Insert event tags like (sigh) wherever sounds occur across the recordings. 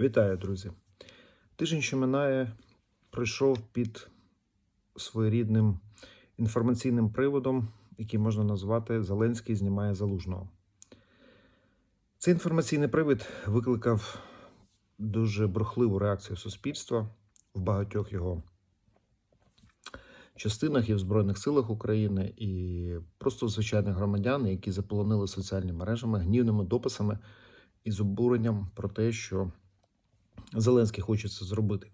Вітаю, друзі. Тиждень, що минає, пройшов під своєрідним інформаційним приводом, який можна назвати Зеленський знімає залужного. Цей інформаційний привід викликав дуже брехливу реакцію суспільства в багатьох його частинах і в Збройних силах України, і просто звичайних громадян, які заполонили соціальні мережами гнівними дописами і з обуренням про те, що Зеленський хоче це зробити.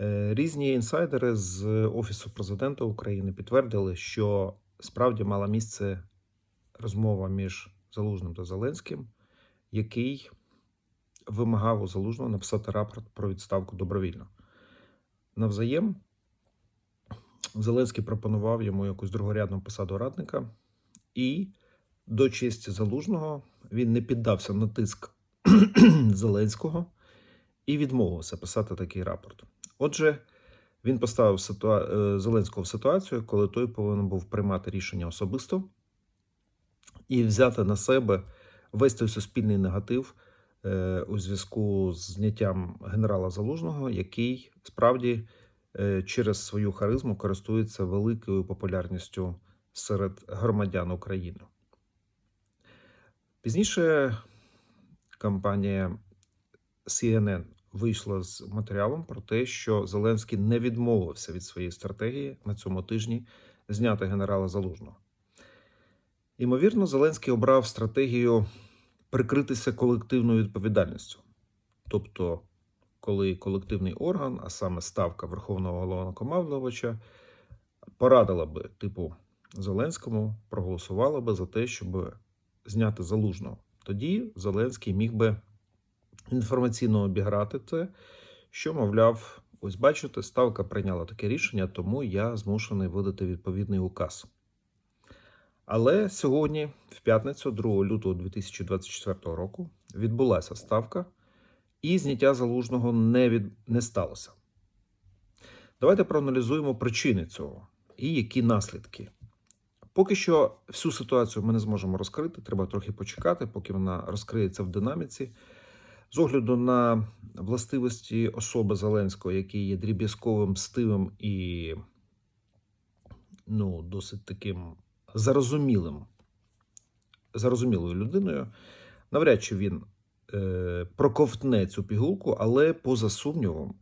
Е, Різні інсайдери з Офісу президента України підтвердили, що справді мала місце розмова між Залужним та Зеленським, який вимагав у Залужного написати рапорт про відставку добровільно. Навзаєм Зеленський пропонував йому якусь другорядну посаду радника, і до честі Залужного він не піддався на тиск (clears throat) Зеленського і відмовився писати такий рапорт. Отже, він поставив ситуа... е, Зеленського в ситуацію, коли той повинен був приймати рішення особисто і взяти на себе весь той суспільний негатив е, у зв'язку з зняттям генерала Залужного, який справді е, через свою харизму користується великою популярністю серед громадян України. Пізніше компанія CNN вийшла з матеріалом про те, що Зеленський не відмовився від своєї стратегії на цьому тижні зняти генерала Залужного. Ймовірно, Зеленський обрав стратегію прикритися колективною відповідальністю. Тобто, коли колективний орган, а саме ставка Верховного головнокомандувача, порадила би типу Зеленському, проголосувала би за те, щоб зняти залужного. Тоді Зеленський міг би інформаційно обіграти це, що, мовляв, ось бачите, ставка прийняла таке рішення, тому я змушений видати відповідний указ. Але сьогодні, в п'ятницю, 2 лютого 2024 року, відбулася ставка, і зняття залужного не, від... не сталося. Давайте проаналізуємо причини цього і які наслідки. Поки що всю ситуацію ми не зможемо розкрити, треба трохи почекати, поки вона розкриється в динаміці. З огляду на властивості особи Зеленського, який є дріб'язковим, стивим і ну, досить таким зарозумілим, зарозумілою людиною, навряд чи він е, проковтне цю пігулку, але поза сумнівом,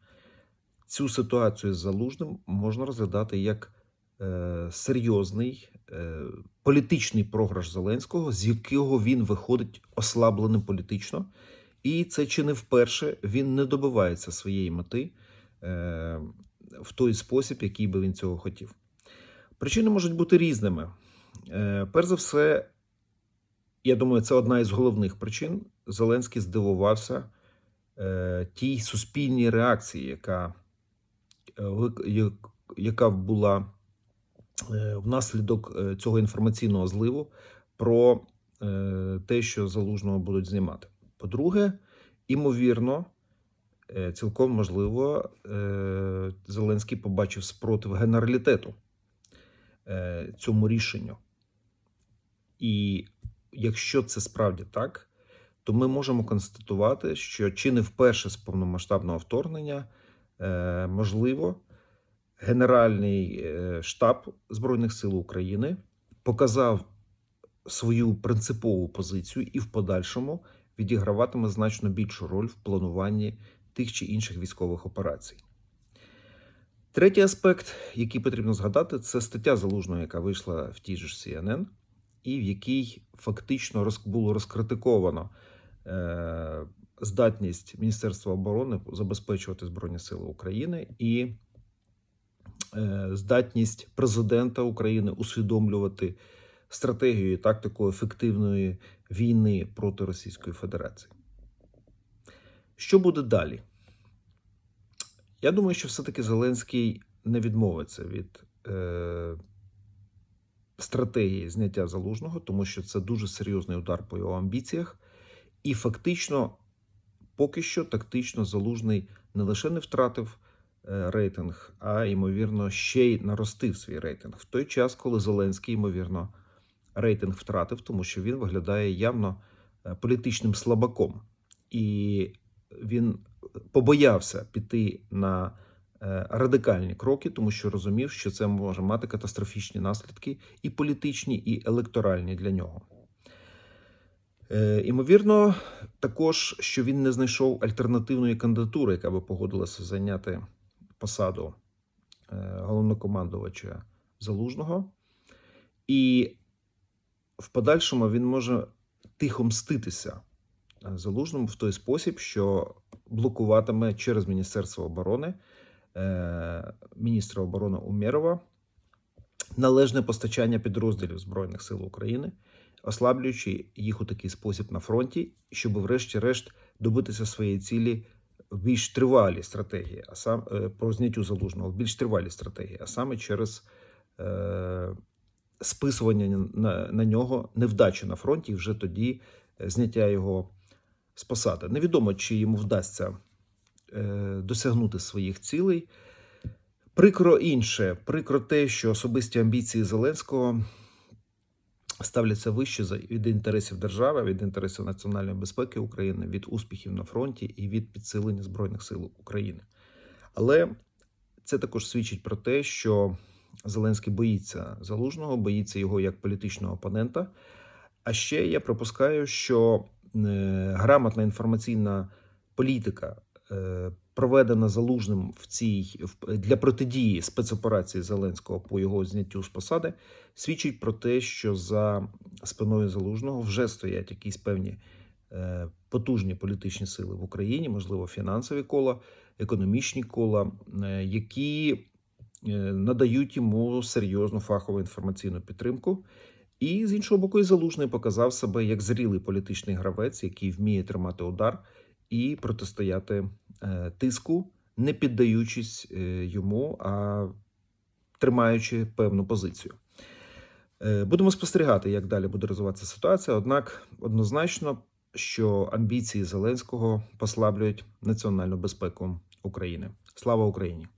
цю ситуацію з залужним можна розглядати як е, серйозний е, політичний програш Зеленського, з якого він виходить ослабленим політично. І це чи не вперше він не добивається своєї мети е, в той спосіб, який би він цього хотів. Причини можуть бути різними. Е, перш за все, я думаю, це одна із головних причин. Зеленський здивувався е, тій суспільній реакції, яка, е, яка була е, внаслідок е, цього інформаційного зливу про е, те, що залужного будуть знімати. По-друге, імовірно, е, цілком можливо, е, Зеленський побачив спротив генералітету е, цьому рішенню. І якщо це справді так, то ми можемо констатувати, що чи не вперше з повномасштабного вторгнення, можливо, Генеральний штаб Збройних сил України показав свою принципову позицію і в подальшому відіграватиме значно більшу роль в плануванні тих чи інших військових операцій. Третій аспект, який потрібно згадати, це стаття залужного, яка вийшла в тій же CNN, і в якій фактично було розкритиковано е, здатність Міністерства оборони забезпечувати Збройні Сили України і е, здатність президента України усвідомлювати стратегію і тактику ефективної війни проти Російської Федерації. Що буде далі? Я думаю, що все-таки Зеленський не відмовиться від е, стратегії зняття залужного, тому що це дуже серйозний удар по його амбіціях. І фактично, поки що, тактично залужний не лише не втратив е, рейтинг, а ймовірно ще й наростив свій рейтинг в той час, коли Зеленський, ймовірно, рейтинг втратив, тому що він виглядає явно е, політичним слабаком. І він побоявся піти на е, радикальні кроки, тому що розумів, що це може мати катастрофічні наслідки і політичні, і електоральні для нього. Е, Імовірно, також, що він не знайшов альтернативної кандидатури, яка би погодилася зайняти посаду е, головнокомандувача Залужного. І в подальшому він може тихо мститися е, Залужному в той спосіб, що блокуватиме через Міністерство оборони е, міністра оборони Умєрова належне постачання підрозділів Збройних сил України, ослаблюючи їх у такий спосіб на фронті, щоб, врешті-решт, добитися своєї цілі в більш тривалій стратегії, а сам е, по зняттю залужного в більш тривалій стратегії, а саме через списування на, на нього невдачі на фронті, і вже тоді е, зняття його з посади. Невідомо, чи йому вдасться е, досягнути своїх цілей. Прикро інше, прикро те, що особисті амбіції Зеленського ставляться вище від інтересів держави, від інтересів національної безпеки України, від успіхів на фронті і від підсилення збройних сил України. Але це також свідчить про те, що Зеленський боїться залужного, боїться його як політичного опонента. А ще я припускаю, що е, грамотна інформаційна політика, е, проведена залужним в цій для протидії спецоперації Зеленського по його зняттю з посади, свідчить про те, що за спиною залужного вже стоять якісь певні е, потужні політичні сили в Україні, можливо, фінансові кола, економічні кола, які надають йому серйозну фахову інформаційну підтримку. І з іншого боку, і залужний показав себе як зрілий політичний гравець, який вміє тримати удар і протистояти е, тиску, не піддаючись е, йому, а тримаючи певну позицію. Е, Будемо спостерігати, як далі буде розвиватися ситуація. Однак однозначно, що амбіції Зеленського послаблюють національну безпеку України. Слава Україні!